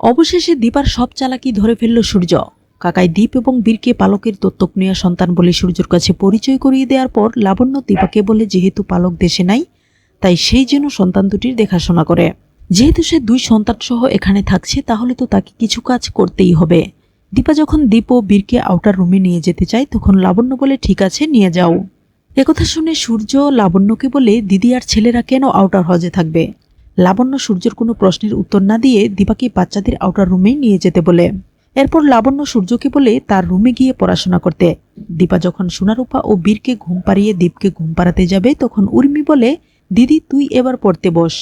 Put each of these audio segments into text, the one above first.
অবশেষে দীপার সব চালাকি ধরে ফেলল সূর্য। কাকাই দীপ এবং বীরকে পালকের দত্তক নেওয়া সন্তান বলে সূর্যর কাছে পরিচয় করিয়ে দেওয়ার পর লাবণ্য দীপাকে বলে, যেহেতু পালক দেশে নাই, তাই সেই যেন সন্তান দুটির দেখাশোনা করে। যেহেতু সে দুই সন্তান সহ এখানে থাকছে, তাহলে তো তাকে কিছু কাজ করতেই হবে। দীপা যখন দীপ ও বীরকে আউটার রুমে নিয়ে যেতে চায়, তখন লাবণ্য বলে, ঠিক আছে, নিয়ে যাও। একথা শুনে সূর্য লাবণ্যকে বলে, দিদি আর ছেলেরা কেন আউটার হজে থাকবে? লাবণ্য সূর্যের কোনো প্রশ্নের উত্তর না দিয়ে দীপাকে বাচ্চাদের আউটার রুমে নিয়ে যেতে বলে। এরপর লাবণ্য সূর্যকে বলে তার রুমে গিয়ে পড়াশোনা করতে। দীপা যখন সোনারূপা ও বীরকে ঘুম পাড়িয়ে দীপকে ঘুম পাড়াতে যাবে, তখন উর্মি বলে, দিদি, তুই এবার পড়তে বস।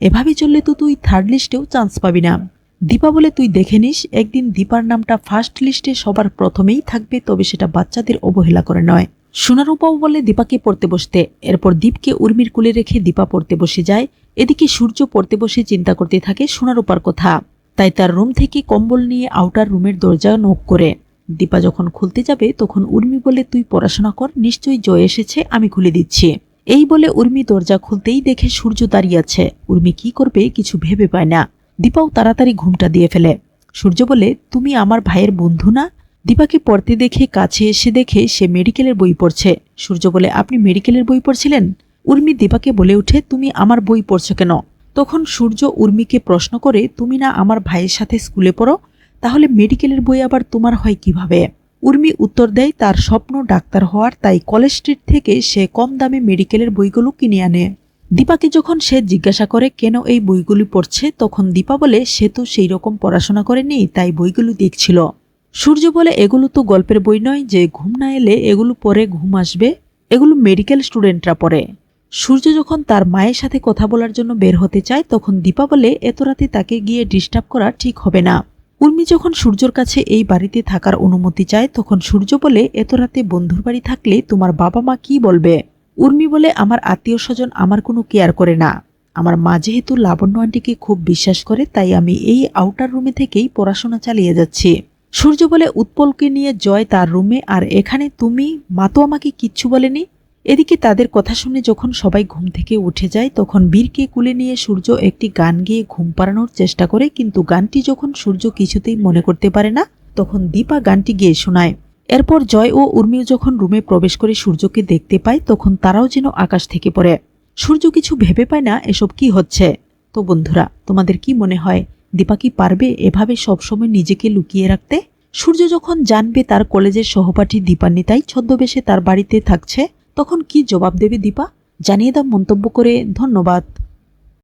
এভাবে চললে তো তুই থার্ড লিস্টেও চান্স পাবি না। দীপা বলে, তুই দেখে নিস, একদিন দীপার নামটা ফার্স্ট লিস্টে সবার প্রথমেই থাকবে, তবে সেটা বাচ্চাদের অবহেলা করে নয়। সোনারূপাও বলে দীপাকে পড়তে বসতে, এরপর দীপকে উর্মির কুলে রেখে দীপা পড়তে বসে যায়। এদিকে সূর্য পড়তে বসে চিন্তা করতে থাকে সোনারূপার কথা। তাই তার রুম থেকে কম্বল নিয়ে আউটার রুমের দরজা নক করে। দীপা যখন খুলতে যাবে, তখন উর্মি বলে, তুই পড়াশোনা কর, নিশ্চয়ই জয় এসেছে, আমি খুলে দিচ্ছি। এই বলে উর্মি দরজা খুলতেই দেখে সূর্য দাঁড়িয়ে আছে। উর্মি কি করবে কিছু ভেবে পায় না। দীপাও তাড়াতাড়ি ঘুমটা দিয়ে ফেলে। সূর্য বলে, তুমি আমার ভাইয়ের বন্ধু না? দীপাকে পড়তে দেখে, কাছে এসে দেখে সে মেডিকেলের বই পড়ছে। সূর্য বলে, আপনি মেডিকেলের বই পড়ছিলেন? উর্মি দীপাকে বলে ওঠে, তুমি আমার বই পড়ছো কেন? তখন সূর্য উর্মিকে প্রশ্ন করে, তুমি না আমার ভাইয়ের সাথে স্কুলে পড়ো? তাহলে মেডিকেলের বই আবার তোমার হয় কীভাবে? উর্মি উত্তর দেয়, তার স্বপ্ন ডাক্তার হওয়ার, তাই কলেজ স্ট্রিট থেকে সে কম দামে মেডিকেলের বইগুলো কিনে আনে। দীপাকে যখন সে জিজ্ঞাসা করে, কেন এই বইগুলি পড়ছে? তখন দীপা বলে, সে তো সেই রকম পড়াশোনা করেনি, তাই বইগুলো দেখছিল। সূর্য বলে এগুলো তো গল্পের বই নয় যে ঘুম না এলে এগুলো পরে ঘুম আসবে। এগুলো মেডিকেল স্টুডেন্টরা পড়ে। সূর্য যখন তার মায়ের সাথে কথা বলার জন্য বের হতে চায়, তখন দীপা বলে, এত রাতে তাকে গিয়ে ডিস্টার্ব করা ঠিক হবে না। উর্মি যখন সূর্যর কাছে এই বাড়িতে থাকার অনুমতি চায়, তখন সূর্য বলে, এত রাতে বন্ধুর বাড়ি থাকলে তোমার বাবা মা কি বলবে? উর্মি বলে, আমার আত্মীয় স্বজন আমার কোনো কেয়ার করে না। আমার মা যেহেতু লাবণ্য আন্টিকে খুব বিশ্বাস করে, তাই আমি এই আউটার রুমে থেকেই পড়াশোনা চালিয়ে যাচ্ছি। সূর্য বলে উৎপলকে নিয়ে জয় তার রুমে, আর এখানে তুমি মা তো আমাকে কিচ্ছু বলেনি? এদিকে তাদের কথা শুনে যখন সবাই ঘুম থেকে উঠে যায়, তখন বীরকে কুলে নিয়ে সূর্য একটি গান গেয়ে ঘুম পাড়ানোর চেষ্টা করে, কিন্তু গানটি যখন সূর্য কিছুতেই মনে করতে পারে না, তখন দীপা গানটি গেয়ে শোনায়। এরপর জয় ও উর্মিও যখন রুমে প্রবেশ করে সূর্যকে দেখতে পায়, তখন তারাও যেন আকাশ থেকে পড়ে। সূর্য কিছু ভেবে পায় না, এসব কি হচ্ছে? তো বন্ধুরা, তোমাদের কি মনে হয়? দীপা কি পারবে এভাবে সবসময় নিজেকে লুকিয়ে রাখতে? সূর্য যখন জানবে তার কলেজের সহপাঠী দীপান্বিতাই ছদ্মবেশে তার বাড়িতে থাকছে, তখন কি জবাব দেবে দীপা? জানিয়ে দাও মন্তব্য করে, ধন্যবাদ।